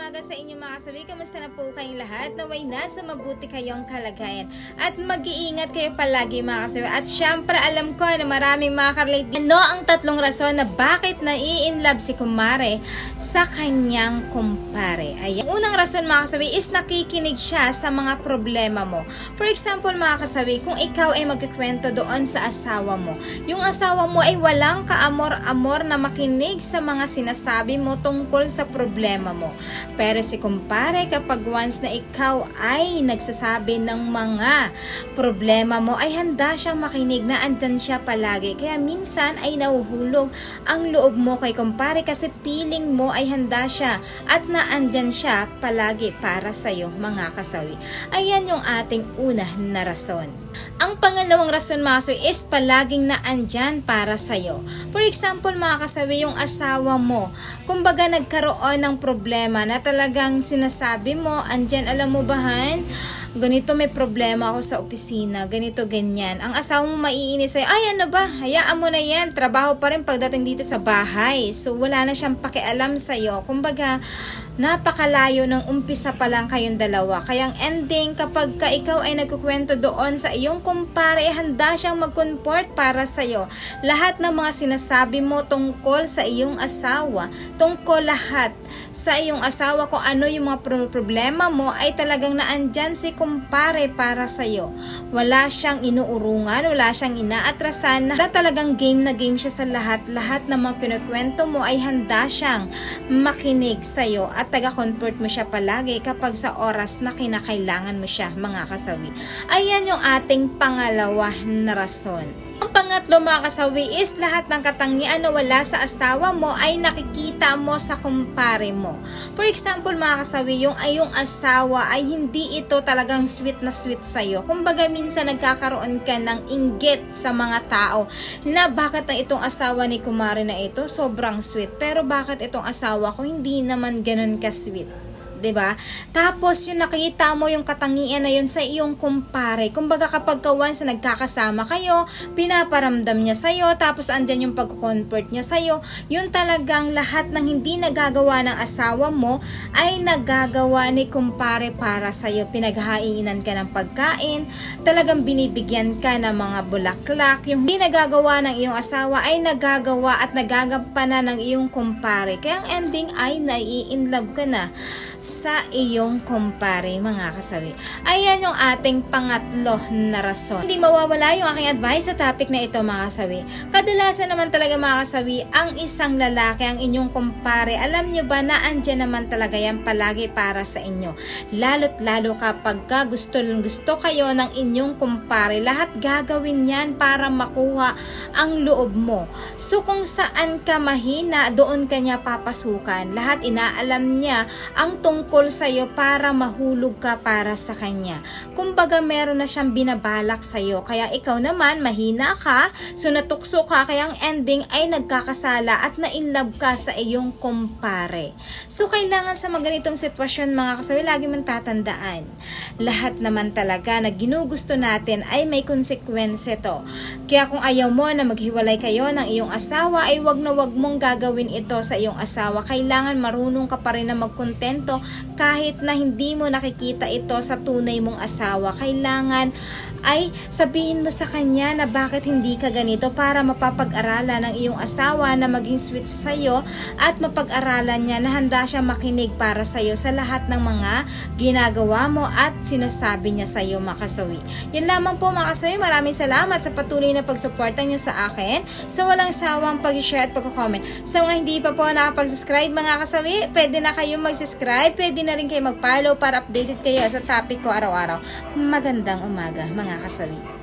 umaga sa inyo mga kasabi. Kamusta na po kayong lahat? Naway nasa mabuti kayong kalagayan. At mag-iingat kayo palagi mga kasabi. At syempre alam ko na maraming mga karelate. Ano ang tatlong rason na bakit nai-inlove si kumare sa kanyang kumpare? Ayan. Unang rason mga kasabi is nakikinig siya sa mga problema mo. For example mga kasabi, kung ikaw ay magkikwento doon sa asawa mo, yung asawa mo ay walang kaamor-amor na makinig sa mga sinasabi mo tungkol sa problema mo. Pero si kumpare, kapag once na ikaw ay nagsasabi ng mga problema mo, ay handa siyang makinig na andan siya palagi. Kaya minsan ay nahuhulog ang loob mo kay kumpare kasi feeling mo ay handa siya at naandyan siya palagi para sa'yo mga kasawi. Ayan yung ating una na rason. Ang pangalawang rason kasawi is palaging naandyan para sa'yo. For example mga kasawi, yung asawa mo, kumbaga nagkaroon ng problema na talagang sinasabi mo, andyan alam mo bahan, ganito may problema ako sa opisina, ganito ganyan. Ang asawa mo maiinis sa'yo, ay ano ba, hayaan mo na yan, trabaho pa rin pagdating dito sa bahay. So wala na siyang pakialam sa'yo. Kumbaga, napakalayo ng umpisa pa lang kayong dalawa. Kaya ang ending, kapag ka ikaw ay nagkukwento doon sa iyong kumpare, handa siyang mag-comport para sa'yo. Lahat ng mga sinasabi mo tungkol sa iyong asawa, tungkol lahat sa iyong asawa kung ano yung mga pro- problema mo ay talagang naandyan si kumpare para sa'yo. Wala siyang inuurungan, wala siyang inaatrasan, na talagang game na game siya sa lahat. Lahat ng mga kinukwento mo ay handa siyang makinig sa'yo at taga-comfort mo siya palagi kapag sa oras na kinakailangan mo siya, mga kasawi. Ayan yung ating pangalawa na rason. Ang pangatlo mga kasawi is lahat ng katangian na wala sa asawa mo ay nakikita mo sa kumpare mo. For example mga kasawi, yung ayong asawa ay hindi ito talagang sweet na sweet sa'yo. Kumbaga minsan nagkakaroon ka ng inggit sa mga tao na bakit na itong asawa ni kumare na ito sobrang sweet. Pero bakit itong asawa ko hindi naman ganun ka-sweet? 'di ba? Tapos yung nakita mo yung katangian na yun sa iyong kumpare. Kumbaga kapag kawan sa nagkakasama kayo, pinaparamdam niya sa iyo, tapos andyan yung pagko-convert niya sa iyo, yun talagang lahat ng hindi nagagawa ng asawa mo ay nagagawa ni kumpare para sa iyo. Pinaghainan ka ng pagkain, talagang binibigyan ka ng mga bulaklak. Yung hindi nagagawa ng iyong asawa ay nagagawa at nagagampanan ng iyong kumpare. Kaya ang ending ay nai-inlove ka na sa iyong kumpare, mga kasabi. Ayan yung ating pangatlo na rason. Hindi mawawala yung aking advice sa topic na ito, mga kasabi. Kadalasan naman talaga, mga kasabi, ang isang lalaki, ang inyong kumpare, alam nyo ba na andyan naman talaga yan palagi para sa inyo. Lalo't lalo kapag ka gusto gusto kayo ng inyong kumpare, lahat gagawin yan para makuha ang loob mo. So kung saan ka mahina, doon ka niya papasukan. Lahat inaalam niya ang tungkol sa iyo para mahulog ka para sa kanya. Kumbaga meron na siyang binabalak sa iyo. Kaya ikaw naman mahina ka, so natukso ka kaya ang ending ay nagkakasala at na-inlove ka sa iyong kumpare. So kailangan sa mga ganitong sitwasyon mga kasawi, lagi man tatandaan. Lahat naman talaga na ginugusto natin ay may konsekwense to. Kaya kung ayaw mo na maghiwalay kayo ng iyong asawa ay wag na wag mong gagawin ito sa iyong asawa. Kailangan marunong ka pa rin na magkontento kahit na hindi mo nakikita ito sa tunay mong asawa. Kailangan ay sabihin mo sa kanya na bakit hindi ka ganito para mapapag-aralan ng iyong asawa na maging sweet sa iyo at mapag-aralan niya na handa siya makinig para sa iyo sa lahat ng mga ginagawa mo at sinasabi niya sa iyo makasawi. Yan lamang po mga kasawi. Maraming salamat sa patuloy na pagsuporta niyo sa akin sa walang sawang pag-share at pag-comment. Sa mga hindi pa po nakapag-subscribe mga kasawi, pwede na kayong mag-subscribe, pwede na rin kayo mag-follow para updated kayo sa topic ko araw-araw. Magandang umaga mga kasawi.